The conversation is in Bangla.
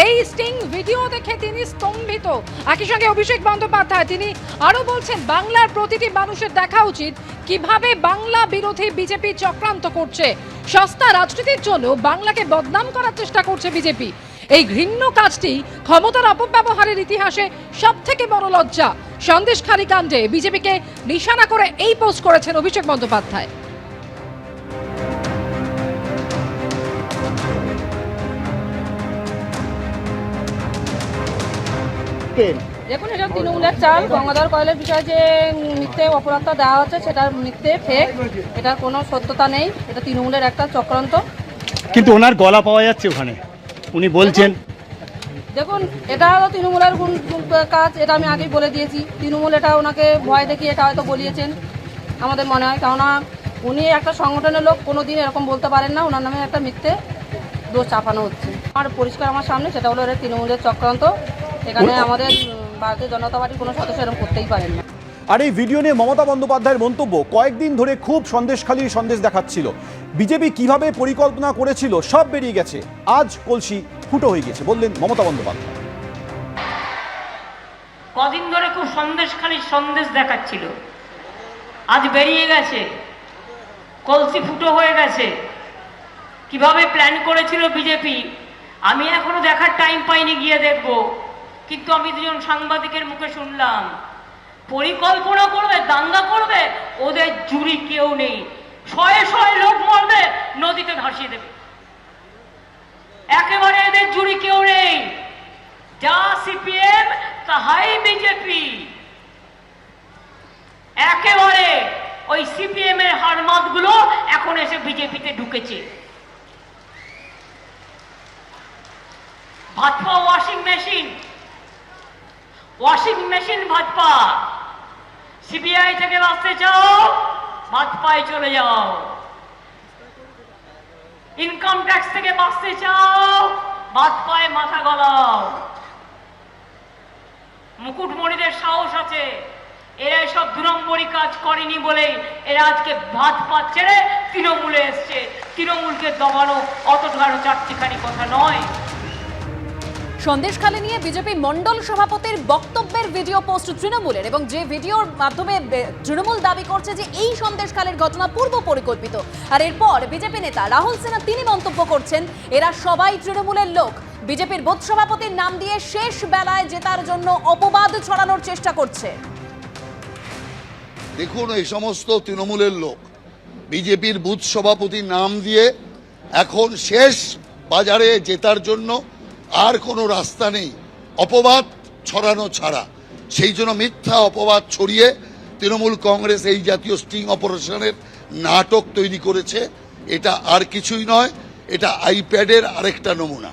এই স্টিং ভিডিও দেখে তিনি স্তম্ভিত। একই সঙ্গে অভিষেক বন্দ্যোপাধ্যায়, তিনি আরও বলছেন, বাংলার প্রতিটি মানুষের দেখা উচিত কীভাবে বাংলা বিরোধী বিজেপি চক্রান্ত করছে। সস্তা রাজনীতির জন্য বাংলাকে বদনাম করার চেষ্টা করছে বিজেপি। এই ঘৃণ্য কাজটি ক্ষমতার অপব্যবহারের ইতিহাসে সব থেকে বড় লজ্জা। সন্দেশখালী কাণ্ডে বিজেপিকে নিশানা করে এই পোস্ট করেছেন অভিষেক বন্দ্যোপাধ্যায়। দেখুন এটা তৃণমূলের চাল। গঙ্গাধর কয়েলের বিষয়ে যে মিথ্যে অপরাধটা দেওয়া হচ্ছে সেটার মিথ্যে ফেক এটার কোনো সত্যতা নেই। এটা তৃণমূলের একটা চক্রান্ত। কিন্তু ওনার গলা পাওয়া যাচ্ছে ওখানে। উনি বলছেন দেখুন এটা হলো তৃণমূলের কাজ এটা আমি আগেই বলে দিয়েছি। তৃণমূল এটা ওনাকে ভয় দেখিয়ে এটা হয়তো বলিয়েছেন আমাদের মনে হয়। কেননা উনি একটা সংগঠনের লোক কোনো দিন এরকম বলতে পারেন না। ওনার নামে একটা মিথ্যে দোষ চাপানো হচ্ছে। আর পরিষ্কার আমার সামনে সেটা হলো এটা তৃণমূলের চক্রান্ত। এখানে আমাদের ভারতীয় জনতা পার্টির কোনো সদস্য এরকম করতেই পারেন না। আর এই ভিডিও নিয়ে মমতা বন্দ্যোপাধ্যায়ের মন্তব্য কয়েকদিন ধরে খুব সন্দেশখালির সন্দেশ দেখাচ্ছিল। বিজেপি কীভাবে পরিকল্পনা করেছিল সব বেরিয়ে গেছে। আজ কলসি ফুটো হয়ে গেছে বললেন মমতা বন্দ্যোপাধ্যায়। কদিন ধরে খুব সন্দেশখালি সন্দেশ দেখাচ্ছিল। আজ বেরিয়ে গেছে। কলসি ফুটো হয়ে গেছে। কীভাবে প্ল্যান করেছিল বিজেপি আমি এখনও দেখার টাইম পাইনি গিয়ে দেখব। কিন্তু আমি দুজন সাংবাদিকের মুখে শুনলাম, পরিকল্পনা করবে, দাঙ্গা করবে, ওদের জুরি কেউ নেই। শয়ে শয়ে লোক মরবে, নদীতে ভাসিয়ে দেবে। একেবারে এদের জুরি কেউ নেই। যা সিপিএম, তাহাই বিজেপি। একেবারে ওই সিপিএম এর হারমাতগুলো এখন এসে বিজেপিতে ঢুকেছে। Bhajpa washing machine washing machine Bhajpa CBI থেকে বাঁচতে চাও ভাজপায় চলে যাও। ইনকাম ট্যাক্স থেকে বাঁচতে চাও ভাজপায় মাথা গলাও। মুকুটমণিদের সাহস আছে। এরা সব দু নম্বরই কাজ করেনি বলে এরা আজকে ভাত পাত ছেড়ে তৃণমূলে এসছে। তৃণমূলকে দমানো অতটারও চারটিখানি কথা নয়। সন্দেশখালী নিয়ে বিজেপি মণ্ডল সভাপতির বক্তব্যের ভিডিও পোস্ট তৃণমূলের এবং যে ভিডিওর মাধ্যমে তৃণমূল দাবি করছে যে এই সন্দেশখালীর ঘটনা পূর্ব পরিকল্পিত। আর এরপর বিজেপি নেতা রাহুল সিনহা তিনি মন্তব্য করছেন, এরা সবাই তৃণমূলের লোক। বিজেপির বুথ সভাপতির নাম দিয়ে শেষ বেলায় জেতার জন্য অপবাদ ছড়ানোর চেষ্টা করছে। দেখুন, এই সমস্ত তৃণমূলের লোক, বিজেপির বুথ সভাপতির নাম দিয়ে এখন শেষ বাজারে জেতার জন্য আর কোনো রাস্তা নেই। অপবাদ ছড়ানো ছাড়া। সেই জন্য মিথ্যা অপবাদ ছড়িয়ে তৃণমূল কংগ্রেস এই জাতীয় স্টিং অপারেশনের নাটক তৈরি করেছে। এটা আর কিছুই নয়, এটা আইপ্যাডের আরেকটা নমুনা।